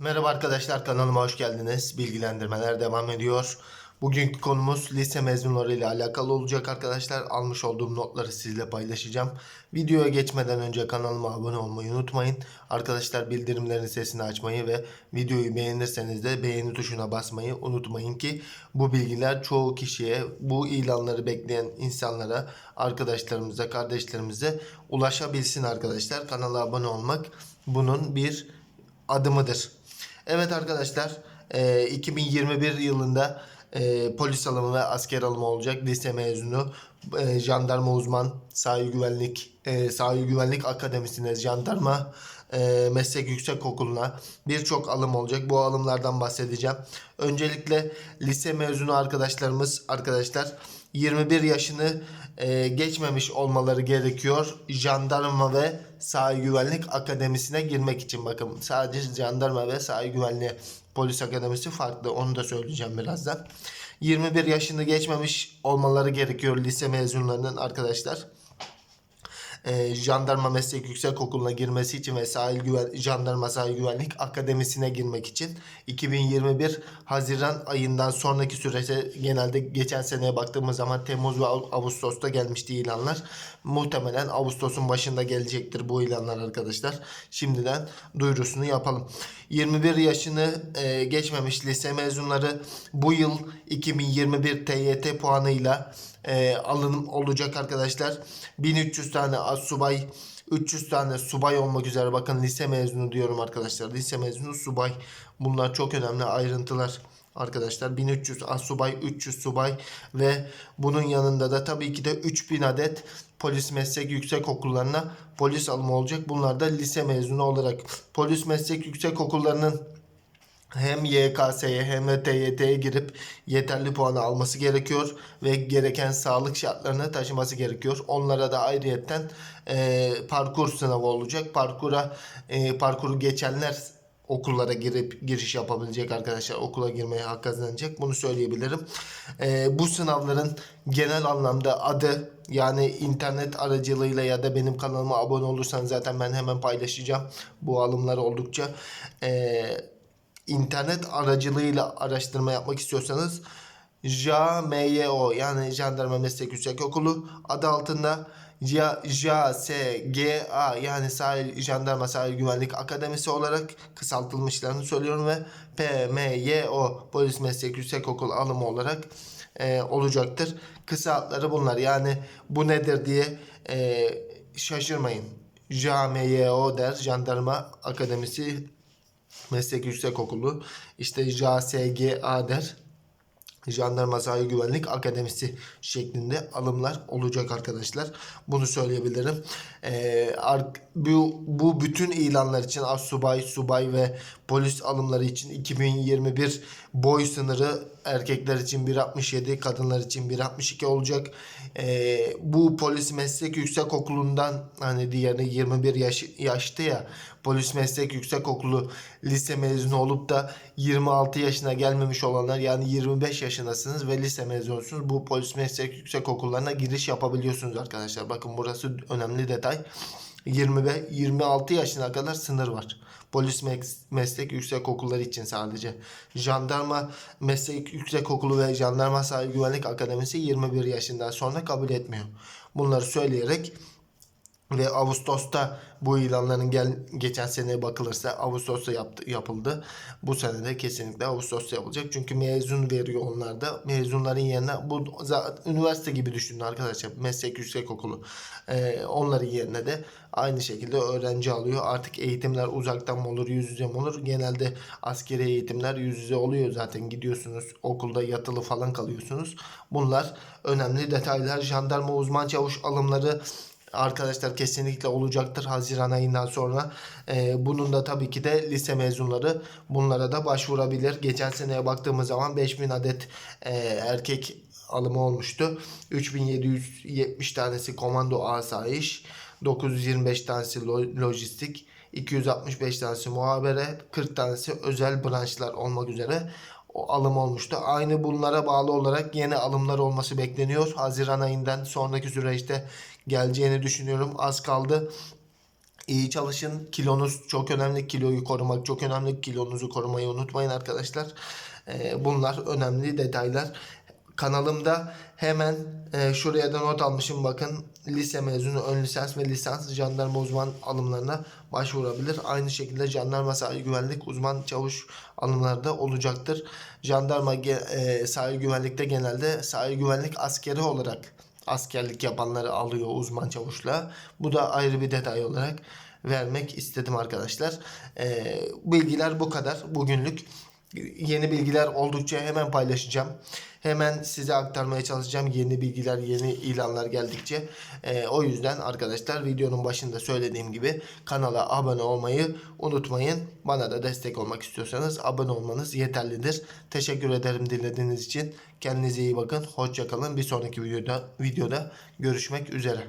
Merhaba arkadaşlar kanalıma hoş geldiniz. Bilgilendirmeler devam ediyor. Bugünkü konumuz lise mezunları ile alakalı olacak arkadaşlar. Almış olduğum notları sizle paylaşacağım. Videoya geçmeden önce kanalıma abone olmayı unutmayın. Arkadaşlar bildirimlerin sesini açmayı ve videoyu beğenirseniz de beğeni tuşuna basmayı unutmayın ki bu bilgiler çoğu kişiye, bu ilanları bekleyen insanlara, arkadaşlarımıza, kardeşlerimize ulaşabilsin arkadaşlar. Kanala abone olmak bunun bir adımıdır. Evet arkadaşlar e, 2021 yılında e, polis alımı ve asker alımı olacak. Lise mezunu, e, jandarma uzman, sahil güvenlik, e, sahil güvenlik akademisine, jandarma e, meslek yüksek okuluna birçok alım olacak. Bu alımlardan bahsedeceğim. Öncelikle lise mezunu arkadaşlarımız arkadaşlar 21 yaşını e, geçmemiş olmaları gerekiyor. Jandarma ve sahil güvenlik akademisine girmek için bakın sadece jandarma ve sahil güvenliği polis akademisi farklı onu da söyleyeceğim birazdan. 21 yaşını geçmemiş olmaları gerekiyor lise mezunlarının arkadaşlar e, jandarma meslek yüksek okuluna girmesi için ve sahil güven jandarma sahil güvenlik akademisine girmek için 2021 Haziran ayından sonraki süreçte genelde geçen seneye baktığımız zaman Temmuz ve Ağ- Ağustos'ta gelmişti ilanlar. Muhtemelen Ağustos'un başında gelecektir bu ilanlar arkadaşlar. Şimdiden duyurusunu yapalım. 21 yaşını e, geçmemiş lise mezunları bu yıl 2021 TYT puanıyla e, alınım olacak arkadaşlar. 1300 tane subay 300 tane subay olmak üzere bakın lise mezunu diyorum arkadaşlar. Lise mezunu subay. Bunlar çok önemli ayrıntılar arkadaşlar. 1300 subay, 300 subay ve bunun yanında da tabii ki de 3000 adet polis meslek yüksek okullarına polis alımı olacak. Bunlar da lise mezunu olarak polis meslek yüksek okullarının hem YKS'ye hem de TYT'ye girip yeterli puanı alması gerekiyor ve gereken sağlık şartlarını taşıması gerekiyor. Onlara da ayrıyetten e, parkur sınavı olacak. Parkura e, parkuru geçenler okullara girip giriş yapabilecek arkadaşlar okula girmeye hak kazanacak bunu söyleyebilirim. E, bu sınavların genel anlamda adı yani internet aracılığıyla ya da benim kanalıma abone olursan zaten ben hemen paylaşacağım bu alımlar oldukça. E, internet aracılığıyla araştırma yapmak istiyorsanız JMYO yani Jandarma Meslek Yüksek Okulu adı altında JSGA yani Sahil Jandarma Sahil Güvenlik Akademisi olarak kısaltılmışlarını söylüyorum ve PMYO Polis Meslek Yüksek Okulu alımı olarak e, olacaktır. Kısa adları bunlar yani bu nedir diye e, şaşırmayın. JMYO der Jandarma Akademisi Meslek Yüksekokulu işte JSGA der. Jandarma Sahil Güvenlik Akademisi şeklinde alımlar olacak arkadaşlar. Bunu söyleyebilirim. Ee, bu, bu bütün ilanlar için subay, subay ve polis alımları için 2021 boy sınırı erkekler için 1.67, kadınlar için 1.62 olacak. Ee, bu polis meslek yüksek okulundan hani diğerini 21 yaş, yaşta ya polis meslek yüksek okulu lise mezunu olup da 26 yaşına gelmemiş olanlar yani 25 yaşındasınız ve lise mezunusunuz. Bu polis meslek yüksek okullarına giriş yapabiliyorsunuz arkadaşlar. Bakın burası önemli detay. 20 ve 26 yaşına kadar sınır var. Polis mes- meslek yüksek okulları için sadece. Jandarma meslek yüksek okulu ve jandarma sahil güvenlik akademisi 21 yaşından sonra kabul etmiyor. Bunları söyleyerek ve Ağustos'ta bu ilanların gel geçen seneye bakılırsa Ağustos'ta yaptı, yapıldı. Bu sene de kesinlikle Ağustos'ta yapılacak. Çünkü mezun veriyor onlar da. Mezunların yerine bu zaten üniversite gibi düşünün arkadaşlar. Meslek yüksek okulu. Ee, onların yerine de aynı şekilde öğrenci alıyor. Artık eğitimler uzaktan mı olur, yüz yüze mi olur? Genelde askeri eğitimler yüz yüze oluyor zaten. Gidiyorsunuz okulda yatılı falan kalıyorsunuz. Bunlar önemli detaylar. Jandarma uzman çavuş alımları arkadaşlar kesinlikle olacaktır Haziran ayından sonra. Ee, bunun da tabii ki de lise mezunları bunlara da başvurabilir. Geçen seneye baktığımız zaman 5000 adet e, erkek alımı olmuştu. 3770 tanesi komando asayiş, 925 tanesi lo- lojistik, 265 tanesi muhabere, 40 tanesi özel branşlar olmak üzere o alım olmuştu. Aynı bunlara bağlı olarak yeni alımlar olması bekleniyor. Haziran ayından sonraki süreçte geleceğini düşünüyorum. Az kaldı. İyi çalışın. Kilonuz çok önemli. Kiloyu korumak çok önemli. Kilonuzu korumayı unutmayın arkadaşlar. Ee, bunlar önemli detaylar. Kanalımda hemen e, şuraya da not almışım bakın. Lise mezunu ön lisans ve lisans jandarma uzman alımlarına başvurabilir. Aynı şekilde jandarma sahil güvenlik uzman çavuş alımları da olacaktır. Jandarma e, sahil güvenlikte genelde sahil güvenlik askeri olarak askerlik yapanları alıyor uzman çavuşla. Bu da ayrı bir detay olarak vermek istedim arkadaşlar. Ee, bilgiler bu kadar bugünlük. Yeni bilgiler oldukça hemen paylaşacağım. Hemen size aktarmaya çalışacağım yeni bilgiler, yeni ilanlar geldikçe. Ee, o yüzden arkadaşlar videonun başında söylediğim gibi kanala abone olmayı unutmayın. Bana da destek olmak istiyorsanız abone olmanız yeterlidir. Teşekkür ederim dinlediğiniz için. Kendinize iyi bakın. Hoşçakalın. Bir sonraki videoda videoda görüşmek üzere.